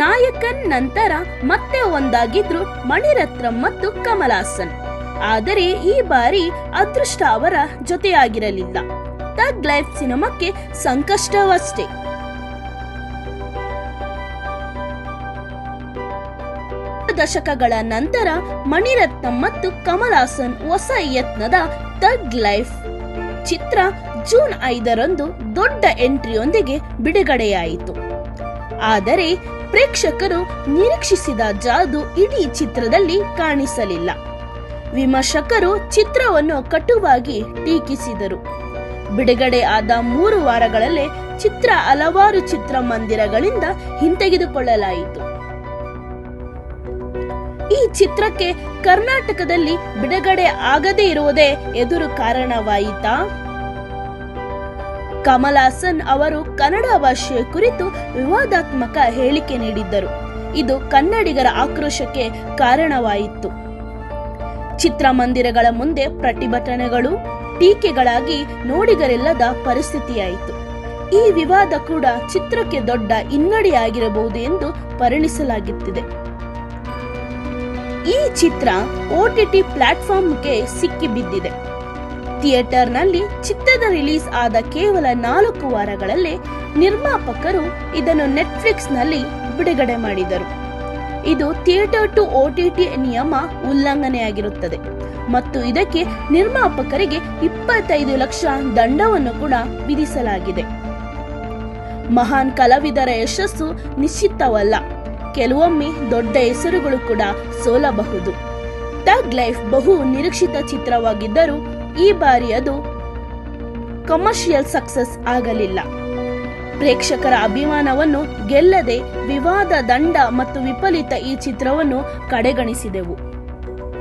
ನಾಯಕನ್ ನಂತರ ಮತ್ತೆ ಒಂದಾಗಿದ್ರು ಮಣಿರತ್ನಂ ಮತ್ತು ಕಮಲಾಸನ್. ಆದರೆ ಈ ಬಾರಿ ಅದೃಷ್ಟ ಅವರ ಜೊತೆಯಾಗಿರಲಿಲ್ಲ. ತಗ್ ಲೈಫ್ ಸಿನಿಮಾಕ್ಕೆ ಸಂಕಷ್ಟವಷ್ಟೇ. ದಶಕಗಳ ನಂತರ ಮಣಿರತ್ನಂ ಮತ್ತು ಕಮಲಾಸನ್ ಹೊಸ ಯತ್ನದ ತಗ್ ಲೈಫ್ ಚಿತ್ರ ಜೂನ್ ಐದರಂದು ದೊಡ್ಡ ಎಂಟ್ರಿಯೊಂದಿಗೆ ಬಿಡುಗಡೆಯಾಯಿತು. ಆದರೆ ಪ್ರೇಕ್ಷಕರು ನಿರೀಕ್ಷಿಸಿದ ಜಾದು ಇಡೀ ಚಿತ್ರದಲ್ಲಿ ಕಾಣಿಸಲಿಲ್ಲ. ವಿಮರ್ಶಕರು ಚಿತ್ರವನ್ನು ಕಟುವಾಗಿ ಟೀಕಿಸಿದರು. ಬಿಡುಗಡೆ ಆದ ಮೂರು ವಾರಗಳಲ್ಲೇ ಚಿತ್ರ ಹಲವಾರು ಚಿತ್ರಮಂದಿರಗಳಿಂದ ಹಿಂತೆಗೆದುಕೊಳ್ಳಲಾಯಿತು. ಈ ಚಿತ್ರಕ್ಕೆ ಕರ್ನಾಟಕದಲ್ಲಿ ಬಿಡುಗಡೆ ಆಗದೇ ಇರುವುದೇ ಎದುರು ಕಾರಣವಾಯಿತಾ? ಕಮಲ್ ಹಾಸನ್ ಅವರು ಕನ್ನಡ ಭಾಷೆಯ ಕುರಿತು ವಿವಾದಾತ್ಮಕ ಹೇಳಿಕೆ ನೀಡಿದ್ದರು. ಇದು ಕನ್ನಡಿಗರ ಆಕ್ರೋಶಕ್ಕೆ ಕಾರಣವಾಯಿತು. ಚಿತ್ರಮಂದಿರಗಳ ಮುಂದೆ ಪ್ರತಿಭಟನೆಗಳು, ಟೀಕೆಗಳಾಗಿ ನೋಡಿಗರಿಲ್ಲದ ಪರಿಸ್ಥಿತಿಯಾಯಿತು. ಈ ವಿವಾದ ಕೂಡ ಚಿತ್ರಕ್ಕೆ ದೊಡ್ಡ ಹಿನ್ನಡೆಯಾಗಿರಬಹುದು ಎಂದು ಪರಿಣಿಸಲಾಗುತ್ತಿದೆ. ಈ ಚಿತ್ರ ಓಟಿಟಿ ಪ್ಲಾಟ್ಫಾರ್ಮ್ಗೆ ಸಿಕ್ಕಿಬಿದ್ದಿದೆ. ಥಿಯೇಟರ್ನಲ್ಲಿ ಚಿತ್ರದ ರಿಲೀಸ್ ಆದ ಕೇವಲ ನಾಲ್ಕು ವಾರಗಳಲ್ಲೇ ನಿರ್ಮಾಪಕರು ಇದನ್ನು ನೆಟ್ಫ್ಲಿಕ್ಸ್ನಲ್ಲಿ ಬಿಡುಗಡೆ ಮಾಡಿದರು. ಇದು ಥಿಯೇಟರ್ ಟು ಓಟಿಟಿ ನಿಯಮ ಉಲ್ಲಂಘನೆಯಾಗಿರುತ್ತದೆ ಮತ್ತು ಇದಕ್ಕೆ ನಿರ್ಮಾಪಕರಿಗೆ ಇಪ್ಪತ್ತೈದು ಲಕ್ಷ ದಂಡವನ್ನು ಕೂಡ ವಿಧಿಸಲಾಗಿದೆ. ಮಹಾನ್ ಕಲಾವಿದರ ಯಶಸ್ಸು ನಿಶ್ಚಿತವಲ್ಲ, ಕೆಲವೊಮ್ಮೆ ದೊಡ್ಡ ಹೆಸರುಗಳು ಕೂಡ ಸೋಲಬಹುದು. ಟಗ್ ಲೈಫ್ ಬಹು ನಿರೀಕ್ಷಿತ ಚಿತ್ರವಾಗಿದ್ದರೂ ಈ ಬಾರಿ ಅದು ಕಮರ್ಷಿಯಲ್ ಸಕ್ಸಸ್ ಆಗಲಿಲ್ಲ. ಪ್ರೇಕ್ಷಕರ ಅಭಿಮಾನವನ್ನು ಗೆಲ್ಲದೆ ವಿವಾದ ದಂಡ ಮತ್ತು ವಿಪರೀತ ಈ ಚಿತ್ರವನ್ನು ಕಡೆಗಣಿಸಿದೆವು.